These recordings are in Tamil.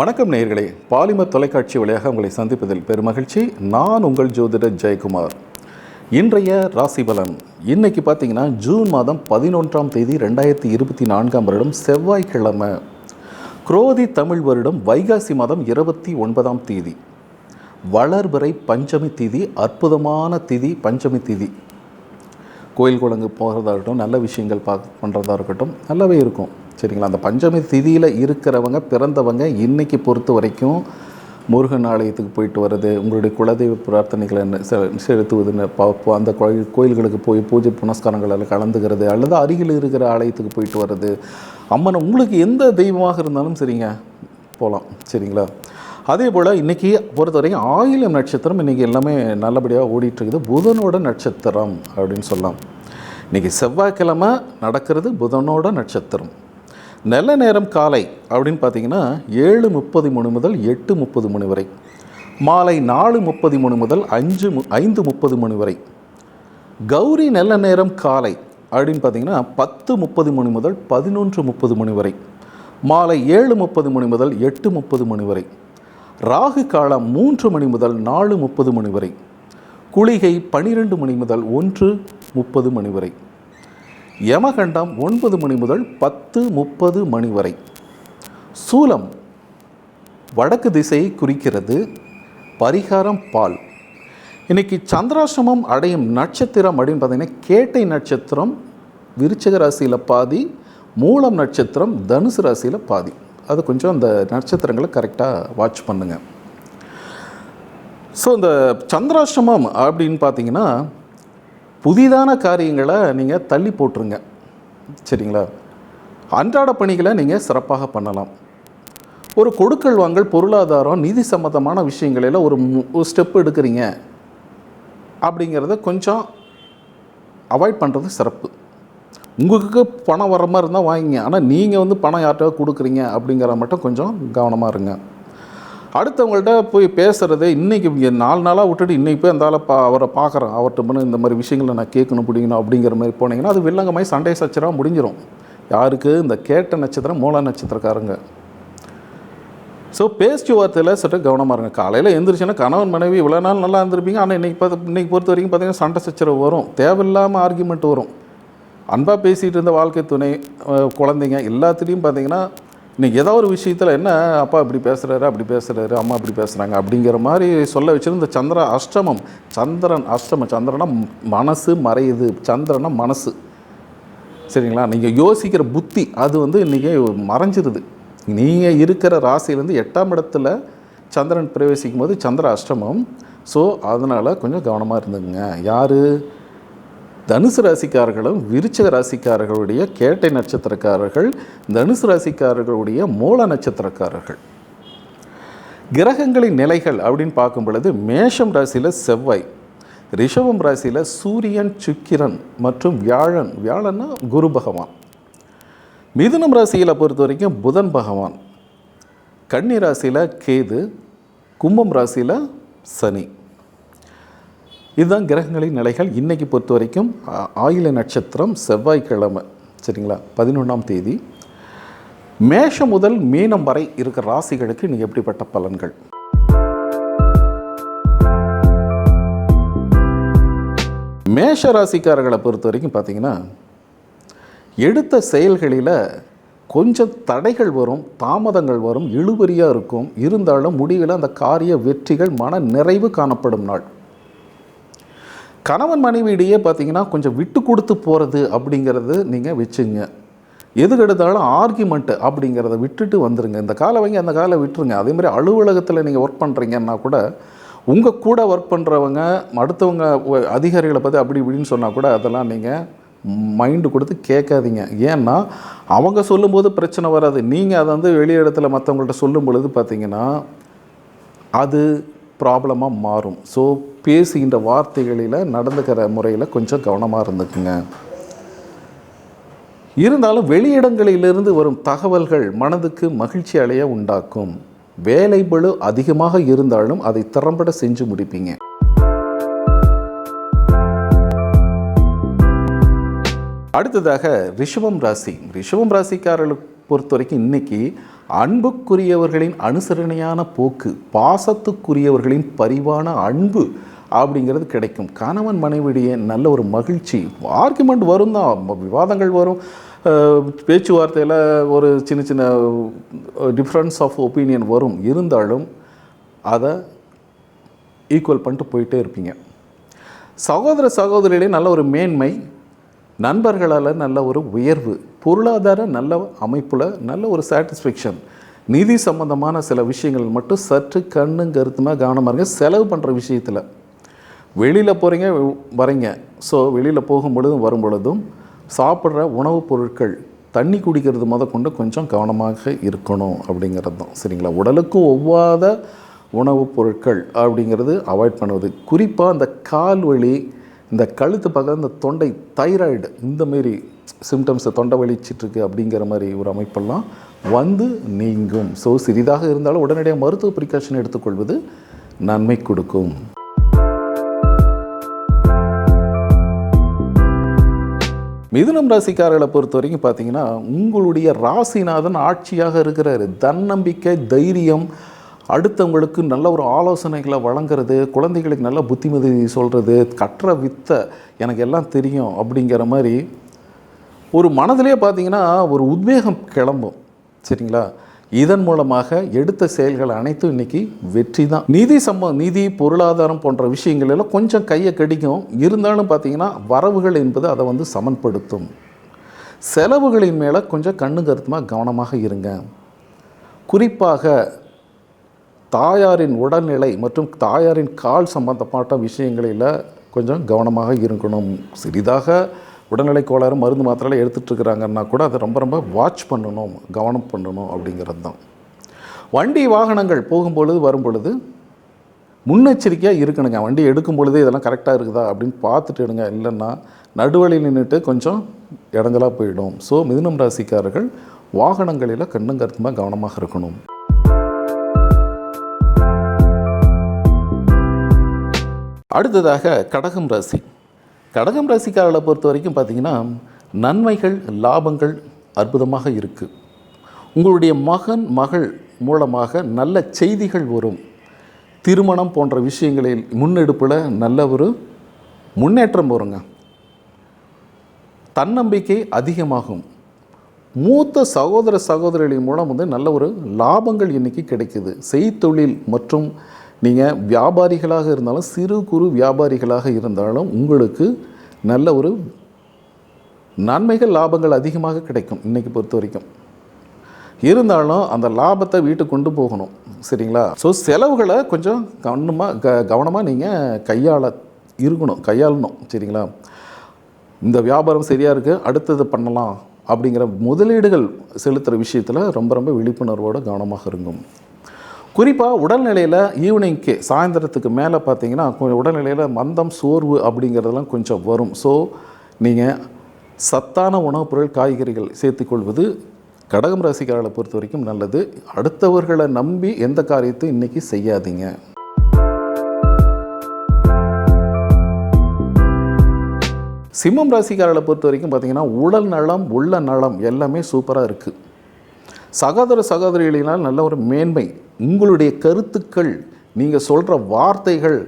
வணக்கம் நேயர்களே. பாலிமர் தொலைக்காட்சி வழியாக உங்களை சந்திப்பதில் பெருமகிழ்ச்சி நான் உங்கள் ஜோதிடர் ஜெயக்குமார். இன்றைய ராசி பலன். இன்னைக்கு பார்த்தீங்கன்னா ஜூன் மாதம் பதினொன்றாம் தேதி ரெண்டாயிரத்தி இருபத்தி நான்காம் வருடம் செவ்வாய்க்கிழமை. குரோதி தமிழ் வருடம் வைகாசி மாதம் இருபத்தி ஒன்பதாம் தேதி. வளர்பிறை பஞ்சமி திதி அற்புதமான திதி பஞ்சமி திதி. கோயில் குழங்கு போகிறதா இருக்கட்டும் நல்ல விஷயங்கள் பார்க்க பண்ணுறதா இருக்கட்டும் நல்லாவே இருக்கும். சரிங்களா? அந்த பஞ்சமி திதியில் இருக்கிறவங்க பிறந்தவங்க இன்றைக்கி பொறுத்த வரைக்கும் முருகன் ஆலயத்துக்கு போயிட்டு வர்றது உங்களுடைய குலதெய்வ பிரார்த்தனைகளை செ- செலுத்துவதுன்னு பார்ப்போம் அந்த கோயில் கோயில்களுக்கு போய் பூஜை புனஸ்காரங்களில் கலந்துக்கிறது அல்லது அருகில் இருக்கிற ஆலயத்துக்கு போயிட்டு வர்றது. அம்மன் உங்களுக்கு எந்த தெய்வமாக இருந்தாலும் சரிங்க போகலாம் சரிங்களா? அதே போல் இன்றைக்கி பொறுத்த வரைக்கும் ஆயிலம் நட்சத்திரம் இன்றைக்கி எல்லாமே நல்லபடியாக ஓடிட்டுருக்குது. புதனோட நட்சத்திரம் அப்படின்னு சொல்லலாம். இன்றைக்கி செவ்வாய்க்கிழமை நடக்கிறது புதனோட நட்சத்திரம். நல்ல நேரம் காலை அப்படின்னு பார்த்தீங்கன்னா ஏழு முப்பது மணி முதல் எட்டு முப்பது மணி வரை மாலை நாலு முப்பது மணி முதல் அஞ்சு மு- ஐந்து முப்பது மணி வரை கௌரி நல்ல நேரம் காலை அப்படின்னு பார்த்தீங்கன்னா பத்து முப்பது மணி முதல் பதினொன்று முப்பது மணி வரை மாலை ஏழு முப்பது மணி முதல் எட்டு முப்பது மணி வரை ராகு காலம் மூன்று மணி முதல் நாலு முப்பது மணி வரை குளிகை பனிரெண்டு மணி முதல் ஒன்று முப்பது மணி வரை யமகண்டம் ஒன்பது மணி முதல் பத்து முப்பது மணி வரை. சூலம் வடக்கு திசையை குறிக்கிறது. பரிகாரம் பால். இன்னைக்கு சந்திராசிரமம் அடையும் நட்சத்திரம் அப்படின்னு பார்த்தீங்கன்னா கேட்டை நட்சத்திரம் விருச்சக ராசியில் பாதி மூலம் நட்சத்திரம் தனுசு ராசியில் பாதி. அது கொஞ்சம் அந்த நட்சத்திரங்களை கரெக்டாக வாட்ச் பண்ணுங்கள் ஸோ இந்த சந்திராசிரமம் அப்படின்னு பார்த்தீங்கன்னா புதிதான காரியங்களை நீங்கள் தள்ளி போட்டுருங்க. சரிங்களா? அன்றாட பணிகளை நீங்கள் சிறப்பாக பண்ணலாம். ஒரு கொடுக்கல் வாங்கல் பொருளாதாரம் நிதி சம்மந்தமான விஷயங்களில் ஒரு ஒரு ஸ்டெப் எடுக்கிறீங்க. அப்படிங்கிறத கொஞ்சம் அவாய்ட் பண்ணுறது சிறப்பு. உங்களுக்கு பணம் வர மாதிரி இருந்தால் வாங்கிங்க. ஆனால் நீங்கள் வந்து பணம் யார்கிட்ட கொடுக்குறீங்க அப்படிங்கிற மட்டும் கொஞ்சம் கவனமாக இருங்க. அடுத்தவங்கள்ட்ட போய் பேசுகிறது இன்றைக்கி இங்கே நாலு நாளாக விட்டுட்டு இன்றைக்கி போய் அந்த ஆளை பா அவரை பார்க்குறேன். அவர்கிட்ட போய் இந்த மாதிரி விஷயங்களை நான் கேட்கணும் பிடிக்கணும் அப்படிங்கிற மாதிரி போனீங்கன்னா அது வில்லங்கமாய் சண்டை சச்சராக முடிஞ்சிடும் யாருக்கு? இந்த கேட்ட நட்சத்திரம் மூல நட்சத்திரக்காரங்க. ஸோ பேச்சு வார்த்தையில் சற்று கவனமாக இருங்க. காலையில் எழுந்திரிச்சுன்னா கணவன் மனைவி இவ்வளோ நாள் நல்லா இருந்திருப்பீங்க. ஆனால் இன்றைக்கி பார்த்து இன்றைக்கி பொறுத்த வரைக்கும் பார்த்தீங்கன்னா சண்டை சச்சரவு வரும். தேவையில்லாமல் ஆர்குமெண்ட் வரும். அன்பாக பேசிகிட்டு இருந்த வாழ்க்கை துணை குழந்தைங்க எல்லாத்துலேயும் பார்த்தீங்கன்னா இன்றைக்கி ஏதோ ஒரு விஷயத்தில் என்ன அப்பா இப்படி பேசுகிறாரு அப்படி பேசுகிறாரு அம்மா இப்படி பேசுகிறாங்க அப்படிங்கிற மாதிரி சொல்ல வச்சிருந்த சந்திர அஷ்டமம் சந்திரன் அஷ்டமம் சந்திரனா மனசு மறையுது சந்திரனா மனசு. சரிங்களா? நீங்கள் யோசிக்கிற புத்தி அது வந்து இன்றைக்கி மறைஞ்சிருது. நீங்கள் இருக்கிற ராசியிலேருந்து எட்டாம் இடத்துல சந்திரன் பிரவேசிக்கும் போது சந்திர அஷ்டமம். ஸோ அதனால் கொஞ்சம் கவனமாக இருந்துங்க யார்? தனுசு ராசிக்காரர்களும் விருச்சக ராசிக்காரர்களுடைய கேட்டை நட்சத்திரக்காரர்கள் தனுசு ராசிக்காரர்களுடைய மூல நட்சத்திரக்காரர்கள். கிரகங்களின் நிலைகள் அப்படின்னு பார்க்கும் பொழுது மேஷம் ராசியில் செவ்வாய் ரிஷபம் ராசியில் சூரியன் சுக்கிரன் மற்றும் வியாழன். வியாழன்னா குரு பகவான். மிதுனம் ராசியில் பொறுத்த வரைக்கும் புதன் பகவான். கன்னி ராசியில் கேது கும்பம் ராசியில் சனி. இதுதான் கிரகங்களின் நிலைகள். இன்றைக்கி பொறுத்த வரைக்கும் ஆ- ஆயில நட்சத்திரம் செவ்வாய்க்கிழமை. சரிங்களா? பதினொன்றாம் தேதி. மேஷம் முதல் மீனம் வரை இருக்கிற ராசிகளுக்கு இன்றைக்கி எப்படிப்பட்ட பலன்கள்? மேஷ ராசிக்காரர்களை பொறுத்த வரைக்கும் பார்த்தீங்கன்னா எடுத்த செயல்களில் கொஞ்சம் தடைகள் வரும் தாமதங்கள் வரும் இழுபறியாக இருக்கும். இருந்தாலும் முடிவில் அந்த காரிய வெற்றிகள் மன நிறைவு காணப்படும் நாள். கணவன் மனைவியிடையே பார்த்தீங்கன்னா கொஞ்சம் விட்டு கொடுத்து போகிறது அப்படிங்கிறது நீங்கள் வச்சுங்க. எதுக்கு எடுத்தாலும் ஆர்கியூமெண்ட்டு அப்படிங்கிறத விட்டுட்டு வந்துடுங்க இந்த காலை வாங்கி அந்த காலை விட்டுருங்க. அதே மாதிரி அலுவலகத்தில் நீங்கள் ஒர்க் பண்ணுறீங்கன்னா கூட உங்கள் கூட ஒர்க் பண்ணுறவங்க அடுத்தவங்க அதிகாரிகளை பற்றி அப்படி இப்படின்னு சொன்னால் கூட அதெல்லாம் நீங்கள் மைண்டு கொடுத்து கேட்காதீங்க. ஏன்னா அவங்க சொல்லும்போது பிரச்சனை வராது. நீங்கள் அதை வந்து வெளி இடத்துல மற்றவங்கள்ட்ட சொல்லும் பொழுது பார்த்தீங்கன்னா அது ப்ராப்ளமாக மாறும். ஸோ பேசுகின்ற வார்த்தைகளில் நடந்துக்கிற முறையில் கொஞ்சம் கவனமாக இருந்துக்குங்க. இருந்தாலும் வெளியிடங்களிலிருந்து வரும் தகவல்கள் மனதுக்கு மகிழ்ச்சி அலைய உண்டாக்கும். வேலை பளு அதிகமாக இருந்தாலும் அதை திறம்பட செஞ்சு முடிப்பீங்க. அடுத்ததாக ரிஷபம் ராசி. ரிஷபம் ராசிக்காரர்களை பொறுத்த வரைக்கும் இன்னைக்கு அன்புக்குரியவர்களின் அனுசரணையான போக்கு பாசத்துக்குரியவர்களின் பரிவான அன்பு அப்படிங்கிறது கிடைக்கும். கணவன் மனைவிடைய நல்ல ஒரு மகிழ்ச்சி ஆர்குமெண்ட் வரும் தான். விவாதங்கள் வரும். பேச்சுவார்த்தையில் ஒரு சின்ன சின்ன டிஃப்ரென்ஸ் ஆஃப் ஒப்பீனியன் வரும். இருந்தாலும் அதை ஈக்குவல் பண்ணிட்டு போயிட்டே இருப்பீங்க. சகோதர சகோதரிகளே நல்ல ஒரு மேன்மை நண்பர்களால் நல்ல ஒரு உயர்வு பொருளாதார நல்ல அமைப்பில் நல்ல ஒரு சாட்டிஸ்ஃபேக்ஷன் நிதி சம்பந்தமான சில விஷயங்கள் மட்டும் சற்று கண்ணும் கருத்துமாக கவனமாக இருங்க. செலவு பண்ணுற விஷயத்தில். வெளியில் போகிறீங்க வரீங்க. ஸோ வெளியில் போகும் பொழுதும் வரும் பொழுதும் சாப்பிட்ற உணவுப் பொருட்கள் தண்ணி குடிக்கிறது முத கொண்டு கொஞ்சம் கவனமாக இருக்கணும் அப்படிங்கிறது தான். சரிங்களா? உடலுக்கும் ஒவ்வாத உணவுப் பொருட்கள் அப்படிங்கிறது அவாய்ட் பண்ணுவது. குறிப்பாக அந்த கால் வலி இந்த கழுத்து பக்கம் இந்த தொண்டை தைராய்டு இந்த மாரி சிம்டம்ஸை தொண்டை வலிச்சிட்ருக்கு அப்படிங்கிற மாதிரி ஒரு அமைப்பெல்லாம் வந்து நீங்கும். ஸோ சிறிதாக இருந்தாலும் உடனடியாக மருத்துவ ப்ரிகாஷன் எடுத்துக்கொள்வது நன்மை கொடுக்கும். மிதுனம் ராசிக்காரர்களை பொறுத்த வரைக்கும் பார்த்தீங்கன்னா உங்களுடைய ராசிநாதன் ஆட்சியாக இருக்கிறாரு. தன்னம்பிக்கை தைரியம் அடுத்தவங்களுக்கு நல்ல ஒரு ஆலோசனைகளை வழங்குறது குழந்தைகளுக்கு நல்ல புத்திமதி சொல்கிறது கற்ற வித்தை எனக்கு எல்லாம் தெரியும் அப்படிங்கிற மாதிரி ஒரு மனதிலே பார்த்திங்கன்னா ஒரு உத்வேகம் கிளம்பும். சரிங்களா? இதன் மூலமாக எடுத்த செயல்கள் அனைத்தும் இன்றைக்கி வெற்றி தான். நிதி சம்ப நிதி பொருளாதாரம் போன்ற விஷயங்கள் எல்லாம் கொஞ்சம் கையை கடிக்கும். இருந்தாலும் பார்த்தீங்கன்னா வரவுகள் என்பது அதை வந்து சமன்படுத்தும். செலவுகளின் மேலே கொஞ்சம் கண்ணு கருத்துமாக கவனமாக இருங்க. குறிப்பாக தாயாரின் உடல்நிலை மற்றும் தாயாரின் கால் சம்பந்தப்பட்ட விஷயங்களில் கொஞ்சம் கவனமாக இருக்கணும். சிறிதாக உடல்நிலை கோளாறு மருந்து மாத்திரையில் எடுத்துகிட்டு இருக்கிறாங்கன்னா கூட அதை ரொம்ப ரொம்ப வாட்ச் பண்ணணும் கவனம் பண்ணணும் அப்படிங்கிறது தான். வண்டி வாகனங்கள் போகும்பொழுது வரும்பொழுது முன்னெச்சரிக்கையாக இருக்கணுங்க. வண்டி எடுக்கும் பொழுதே இதெல்லாம் கரெக்டாக இருக்குதா அப்படின்னு பார்த்துட்டு எடுங்க. இல்லைன்னா நடுவழியில் நின்றுட்டு கொஞ்சம் இடஞ்சலாக போயிடும். ஸோ மிதுனம் ராசிக்காரர்கள் வாகனங்களில் கண்ணும் கருத்துமாக கவனமாக இருக்கணும். அடுத்ததாக கடகம் ராசி. கடகம் ராசிக்காரர்களை பொறுத்த வரைக்கும் பார்த்தீங்கன்னா நன்மைகள் லாபங்கள் அற்புதமாக இருக்குது உங்களுடைய மகன் மகள் மூலமாக நல்ல செய்திகள் வரும். திருமணம் போன்ற விஷயங்களில் முன்னெடுப்பில் நல்ல ஒரு முன்னேற்றம் வருங்க. தன்னம்பிக்கை அதிகமாகும். மூத்த சகோதர சகோதரிகளின் மூலம் வந்து நல்ல ஒரு லாபங்கள் இன்றைக்கி கிடைக்குது. செய்தொழில் மற்றும் நீங்கள் வியாபாரிகளாக இருந்தாலும் சிறு குறு வியாபாரிகளாக இருந்தாலும் உங்களுக்கு நல்ல ஒரு நன்மைகள் லாபங்கள் அதிகமாக கிடைக்கும் இன்றைக்கி பொறுத்த வரைக்கும். இருந்தாலும் அந்த லாபத்தை வீட்டுக்கு கொண்டு போகணும். சரிங்களா? ஸோ செலவுகளை கொஞ்சம் கவனமாக க கவனமாக நீங்கள் கையாள இருக்கணும் கையாளணும். சரிங்களா? இந்த வியாபாரம் சரியாக இருக்குது அடுத்தது பண்ணலாம் அப்படிங்கிற முதலீடுகள் செலுத்துகிற விஷயத்தில் ரொம்ப ரொம்ப விழிப்புணர்வோடு கவனமாக இருங்கும். குறிப்பாக உடல்நிலையில் ஈவினிங்க்கு சாயந்தரத்துக்கு மேலே பார்த்தீங்கன்னா கொஞ்சம் உடல்நிலையில் மந்தம் சோர்வு அப்படிங்கிறதெல்லாம் கொஞ்சம் வரும். ஸோ நீங்கள் சத்தான உணவுப் பொருள் காய்கறிகள் சேர்த்துக்கொள்வது கடகம் ராசிக்காரர்களை பொறுத்த வரைக்கும் நல்லது. அடுத்தவர்களை நம்பி எந்த காரியத்தையும் இன்றைக்கி செய்யாதீங்க. சிம்மம் ராசிக்காரர்களை பொறுத்த வரைக்கும் பார்த்தீங்கன்னா உடல் நலம் உள்ள நலம் எல்லாமே சூப்பராக இருக்குது சகோதர சகோதரிகளினால் நல்ல ஒரு மேன்மை. உங்களுடைய கருத்துக்கள் நீங்கள் சொல்கிற வார்த்தைகள்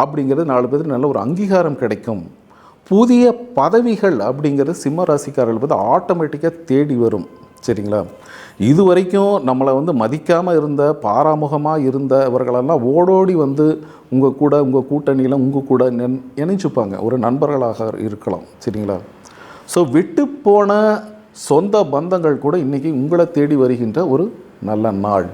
அப்படிங்கிறது நாலு பேருக்கு நல்ல ஒரு அங்கீகாரம் கிடைக்கும். புதிய பதவிகள் அப்படிங்கிறது சிம்ம ராசிக்காரர்கள் வந்து ஆட்டோமேட்டிக்காக தேடி வரும். சரிங்களா? இது வரைக்கும் நம்மளை வந்து மதிக்காமல் இருந்த பாராமுகமாக இருந்தவர்களெல்லாம் ஓடோடி வந்து உங்கள் கூட உங்கள் கூட்டணியில் உங்கள் கூட நென் இணைஞ்சுப்பாங்க. ஒரு நண்பர்களாக இருக்கலாம். சரிங்களா? ஸோ விட்டு போன சொந்த பந்தங்கள் கூட இன்றைக்கி உங்களை தேடி வருகின்ற ஒரு நல்ல நாள்.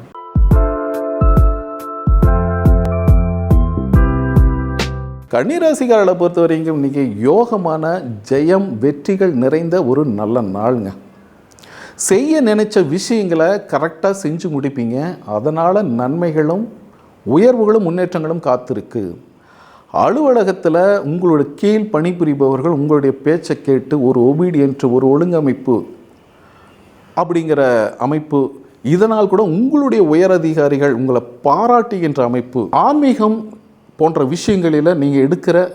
கன்னிராசிக்காரர்களை பொறுத்த வரைக்கும் இன்றைக்கி யோகமான ஜெயம் வெற்றிகள் நிறைந்த ஒரு நல்ல நாளுங்க. செய்ய நினைச்ச விஷயங்களை கரெக்டாக செஞ்சு முடிப்பீங்க. அதனால் நன்மைகளும் உயர்வுகளும் முன்னேற்றங்களும் காத்திருக்கு. அலுவலகத்தில் உங்களோட கீழ் பணிபுரிபவர்கள் உங்களுடைய பேச்சை கேட்டு ஒரு ஒபீடியன்ட் ஒரு ஒழுங்கமைப்பு அப்படிங்கிற அமைப்பு இதனால் கூட உங்களுடைய உயரதிகாரிகள் உங்களை பாராட்டுகின்ற அமைப்பு ஆன்மீகம் போன்ற விஷயங்களில் நீங்கள் எடுக்கிற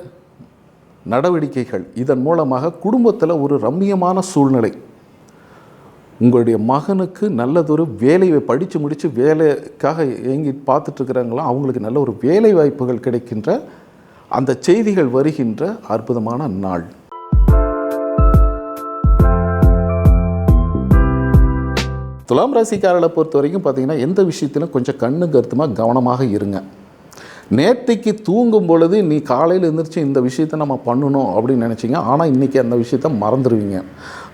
நடவடிக்கைகள் இதன் மூலமாக குடும்பத்தில் ஒரு ரம்மியமான சூழ்நிலை. உங்களுடைய மகனுக்கு நல்லதொரு வேலையை படித்து முடித்து வேலைக்காக ஏங்கி பார்த்துட்ருக்குறாங்களாம் அவங்களுக்கு நல்ல ஒரு வேலை வாய்ப்புகள் கிடைக்கின்ற அந்த செய்திகள் வருகின்ற அற்புதமான நாள். துலாம் ராசிக்காரர்களை பொறுத்த வரைக்கும் பார்த்தீங்கன்னா எந்த விஷயத்திலும் கொஞ்சம் கண்ணு கருத்துமாக கவனமாக இருங்க. நேற்றைக்கு தூங்கும் பொழுது நீ காலையில் எழுந்திரிச்சு இந்த விஷயத்தை நம்ம பண்ணணும் அப்படின்னு நினச்சிங்க. ஆனால் இன்றைக்கி அந்த விஷயத்த மறந்துடுவீங்க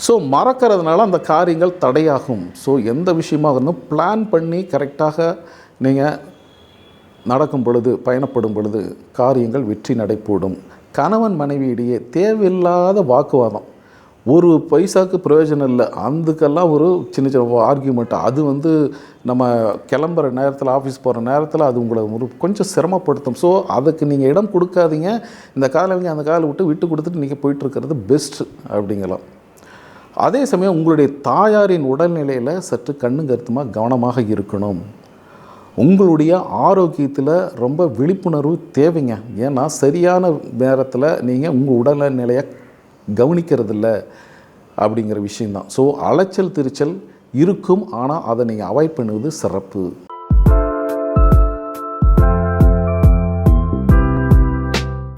ஸோ மறக்கிறதுனால அந்த காரியங்கள் தடையாகும். ஸோ எந்த விஷயமாக இருந்தும் பிளான் பண்ணி கரெக்டாக நீங்கள் நடக்கும் பொழுது பயணப்படும் பொழுது காரியங்கள் வெற்றி நடைபோடும். கணவன் மனைவியிடையே தேவையில்லாத வாக்குவாதம். ஒரு பைசாக்கு பிரயோஜனம் இல்லை. அதுக்கெல்லாம் ஒரு சின்ன சின்ன ஆர்கியூமெண்ட் அது வந்து நம்ம கிளம்புற நேரத்தில் ஆஃபீஸ் போகிற நேரத்தில் அது உங்களை ஒரு கொஞ்சம் சிரமப்படுத்தும். ஸோ அதுக்கு நீங்கள் இடம் கொடுக்காதீங்க. இந்த காலைங்க அந்த காலை விட்டு விட்டு கொடுத்துட்டு நீங்கள் போயிட்டுருக்கிறது பெஸ்ட்டு அப்படிங்கலாம். அதே சமயம் உங்களுடைய தாயாரின் உடல்நிலையில் சற்று கண்ணு கருத்துமாக கவனமாக இருக்கணும். உங்களுடைய ஆரோக்கியத்தில் ரொம்ப விழிப்புணர்வு தேவைங்க. ஏன்னா சரியான நேரத்தில் நீங்கள் உங்கள் உடல்நிலையை கவனிக்கிறதில்ல அப்படிங்கிற விஷயந்தான் ஸோ அலைச்சல் திருச்சல் இருக்கும். ஆனால் அதை நீங்கள் அவாய்ட் பண்ணுவது சிறப்பு.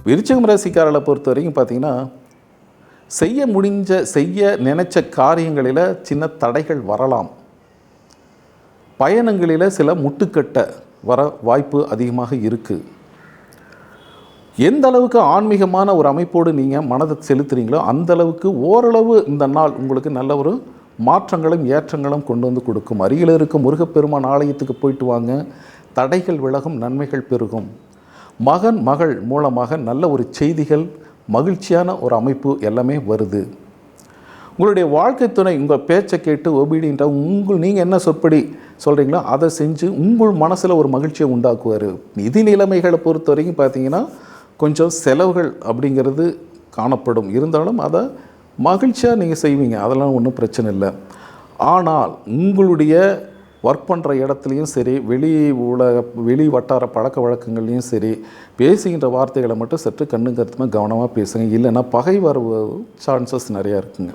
விருச்சகம் ராசிக்காரர்களை பொறுத்த வரைக்கும் பார்த்தீங்கன்னா செய்ய முடிஞ்ச செய்ய நினைச்ச காரியங்களில் சின்ன தடைகள் வரலாம். பயணங்களில் சில முட்டுக்கட்ட வர வாய்ப்பு அதிகமாக இருக்குது எந்த அளவுக்கு ஆன்மீகமான ஒரு அமைப்போடு நீங்கள் மனதை செலுத்துகிறீங்களோ அந்த அளவுக்கு ஓரளவு இந்த நாள் உங்களுக்கு நல்ல ஒரு மாற்றங்களும் ஏற்றங்களும் கொண்டு வந்து கொடுக்கும். அருகில் இருக்கும் முருகப்பெருமான் ஆலயத்துக்கு போயிட்டு வாங்க. தடைகள் விலகும் நன்மைகள் பெருகும். மகன் மகள் மூலமாக நல்ல ஒரு செய்திகள் மகிழ்ச்சியான ஒரு அமைப்பு எல்லாமே வருது. உங்களுடைய வாழ்க்கை துணை உங்கள் பேச்சை கேட்டு ஒபீடியன்ற உங்கள் நீங்கள் என்ன சொற்படி சொல்கிறீங்களோ அதை செஞ்சு உங்கள் மனசில் ஒரு மகிழ்ச்சியை உண்டாக்குவார். நிதி நிலைமைகளை பொறுத்த வரைக்கும் பார்த்தீங்கன்னா கொஞ்சம் செலவுகள் அப்படிங்கிறது காணப்படும். இருந்தாலும் அதை மகிழ்ச்சியாக நீங்கள் செய்வீங்க. அதெல்லாம் ஒன்றும் பிரச்சனை இல்லை. ஆனால் உங்களுடைய ஒர்க் பண்ணுற இடத்துலையும் சரி வெளி உலக வெளி வட்டார பழக்க வழக்கங்கள்லையும் சரி பேசுகின்ற வார்த்தைகளை மட்டும் சற்று கண்ணு கவனமாக பேசுங்க. இல்லைன்னா பகை வர சான்சஸ் நிறையா இருக்குங்க.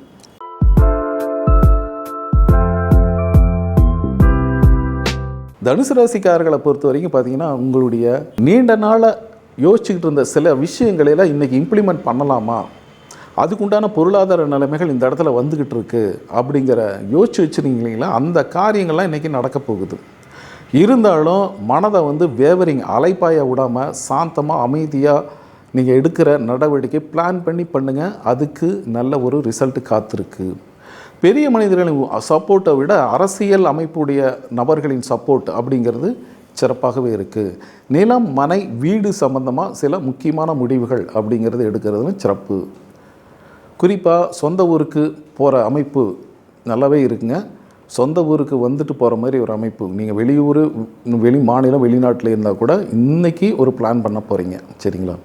தனுசு ராசிக்காரர்களை பொறுத்த வரைக்கும் பார்த்தீங்கன்னா உங்களுடைய நீண்ட நாள யோசிச்சுக்கிட்டு இருந்த சில விஷயங்களெல்லாம் இன்றைக்கி இம்ப்ளிமெண்ட் பண்ணலாமா? அதுக்குண்டான பொருளாதார நிலைமைகள் இந்த இடத்துல வந்துக்கிட்டு இருக்குது அப்படிங்கிற யோசிச்சு வச்சுருக்கீங்களா? அந்த காரியங்கள்லாம் இன்றைக்கி நடக்க போகுது. இருந்தாலும் மனதை வந்து வேவரிங் அலைப்பாய விடாமல் சாந்தமாக அமைதியாக நீங்கள் எடுக்கிற நடவடிக்கை பிளான் பண்ணி பண்ணுங்கள் அதுக்கு நல்ல ஒரு ரிசல்ட் காத்திருக்கு. பெரிய மனிதர்களின் சப்போர்ட்டை விட அரசியல் அமைப்புடைய நபர்களின் சப்போர்ட் அப்படிங்கிறது சிறப்பாகவே இருக்குது நிலம் மனை வீடு சம்பந்தமாக சில முக்கியமான முடிவுகள் அப்படிங்கிறது எடுக்கிறதுல சிறப்பு. குறிப்பாக சொந்த ஊருக்கு போகிற அமைப்பு நல்லாவே இருக்குங்க. சொந்த ஊருக்கு வந்துட்டு போகிற மாதிரி ஒரு அமைப்பு. நீங்கள் வெளியூர் வெளி மாநிலம் வெளிநாட்டில் இருந்தால் கூட இன்றைக்கி ஒரு பிளான் பண்ண போகிறீங்க சரிங்களா?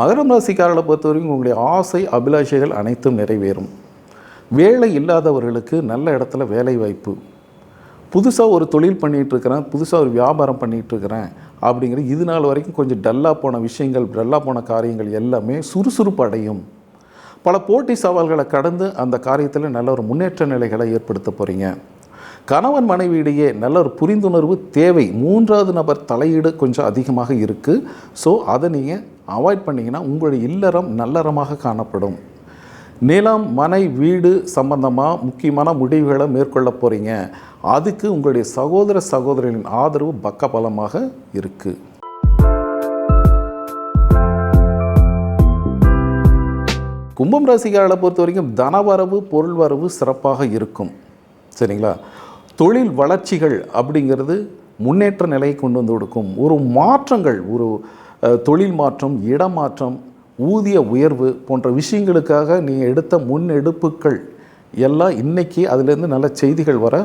மகரம் ராசிக்காரர்களை பொறுத்த வரைக்கும் உங்களுடைய ஆசை அபிலாஷைகள் அனைத்தும் நிறைவேறும். வேலை இல்லாதவர்களுக்கு நல்ல இடத்துல வேலை வாய்ப்பு. புதுசாக ஒரு தொழில் பண்ணிகிட்ருக்கிறேன் புதுசாக ஒரு வியாபாரம் பண்ணிகிட்ருக்கிறேன் அப்படிங்கிற இது நாள் வரைக்கும் கொஞ்சம் டல்லாக போன விஷயங்கள் டல்லாக போன காரியங்கள் எல்லாமே சுறுசுறுப்பு அடையும். பல போட்டி சவால்களை கடந்து அந்த காரியத்தில் நல்ல ஒரு முன்னேற்ற நிலைகளை ஏற்படுத்த போகிறீங்க கணவன் மனைவியிடையே நல்ல ஒரு புரிந்துணர்வு தேவை. மூன்றாவது நபர் தலையீடு கொஞ்சம் அதிகமாக இருக்குது ஸோ அதை நீங்கள் அவாய்ட் பண்ணிங்கன்னா உங்களுடைய இல்லறம் நல்லறமாக காணப்படும். நிலம் மனை வீடு சம்பந்தமாக முக்கியமான முடிவுகளை மேற்கொள்ள போகிறீங்க அதுக்கு உங்களுடைய சகோதர சகோதரிகளின் ஆதரவு பக்கபலமாக இருக்குது கும்பம் ராசிக்காரர்களை பொறுத்த வரைக்கும் தனவரவு பொருள் வரவு சிறப்பாக இருக்கும். சரிங்களா? தொழில் வளர்ச்சிகள் அப்படிங்கிறது முன்னேற்ற நிலையை கொண்டு வந்து கொடுக்கும். ஒரு மாற்றங்கள் ஒரு தொழில் மாற்றம் இடமாற்றம் ஊதிய உயர்வு போன்ற விஷயங்களுக்காக நீங்கள் எடுத்த முன்னெடுப்புகள் எல்லாம் இன்றைக்கி அதுலேருந்து நல்ல செய்திகள் வர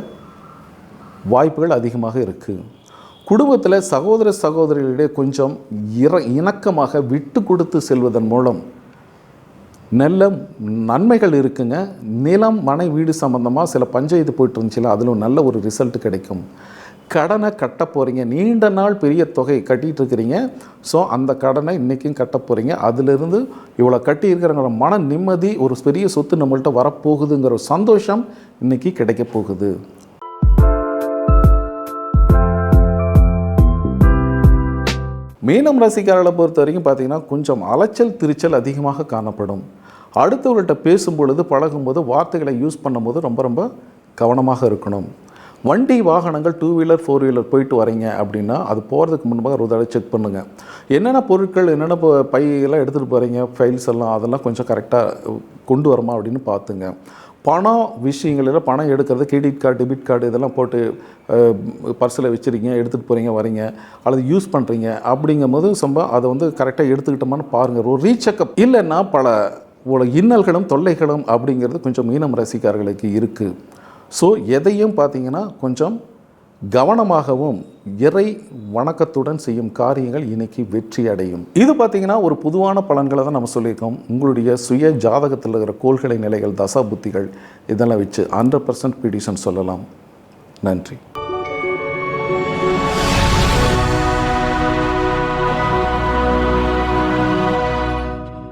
வாய்ப்புகள் அதிகமாக இருக்குது குடும்பத்தில் சகோதர சகோதரிகளிடையே கொஞ்சம் இற இணக்கமாக விட்டு கொடுத்து செல்வதன் மூலம் நல்ல நன்மைகள் இருக்குங்க. நிலம் மனை வீடு சம்மந்தமாக சில பஞ்சாயத்து போயிட்டு இருந்துச்சுல அதில் நல்ல ஒரு ரிசல்ட் கிடைக்கும். கடனை கட்ட போகிறீங்க நீண்ட நாள் பெரிய தொகை கட்டிகிட்டு இருக்கிறீங்க ஸோ அந்த கடனை இன்றைக்கும் கட்ட போகிறீங்க அதிலிருந்து இவ்வளோ கட்டி இருக்கிறங்கிற மன நிம்மதி ஒரு பெரிய சொத்து நம்மள்கிட்ட வரப்போகுதுங்கிற ஒரு சந்தோஷம் இன்றைக்கி கிடைக்க போகுது. மீனம் ரசிகர்களை பொறுத்த வரைக்கும் பார்த்தீங்கன்னா கொஞ்சம் அலைச்சல் திருச்சல் அதிகமாக காணப்படும். அடுத்தவர்கள்ட்ட பேசும்பொழுது பழகும்போது வார்த்தைகளை யூஸ் பண்ணும்போது ரொம்ப ரொம்ப கவனமாக இருக்கணும். வண்டி வாகனங்கள் டூ வீலர் ஃபோர் வீலர் போயிட்டு வரீங்க அப்படின்னா அது போகிறதுக்கு முன்பாக ஒரு தடவை செக் பண்ணுங்கள் என்னென்ன பொருட்கள் என்னென்ன ப- பையெல்லாம் எடுத்துகிட்டு போகிறீங்க ஃபைல்ஸ் எல்லாம் அதெல்லாம் கொஞ்சம் கரெக்டாக கொண்டு வரமா அப்படின்னு பார்த்துங்க. பணம் விஷயங்களில் பணம் எடுக்கிறது கிரெடிட் கார்டு டெபிட் கார்டு இதெல்லாம் போட்டு பர்ஸில் வச்சுருக்கீங்க எடுத்துகிட்டு போகிறீங்க வரீங்க அல்லது யூஸ் பண்ணுறீங்க அப்படிங்கும்போது சம்ப அதை வந்து கரெக்டாக எடுத்துக்கிட்டோமான்னு பாருங்கள் ஒரு ரீசெக்கப் இல்லைன்னா பல இவ்வளோ இன்னல்களும் தொல்லைகளும் அப்படிங்கிறது கொஞ்சம் மீனம் ரசிகார்களுக்கு இருக்குது ஸோ எதையும் பார்த்தீங்கன்னா கொஞ்சம் கவனமாகவும் இறை வணக்கத்துடன் செய்யும் காரியங்கள் இன்னைக்கு வெற்றி அடையும். இது பார்த்தீங்கன்னா ஒரு பொதுவான பலன்களை தான் நம்ம சொல்லியிருக்கோம். உங்களுடைய சுய ஜாதகத்தில் இருக்கிற கோள்களை நிலைகள் தசா புத்திகள் இதெல்லாம் வச்சு ஹண்ட்ரட் பர்சன்ட் ப்ரிடிஷன் சொல்லலாம். நன்றி.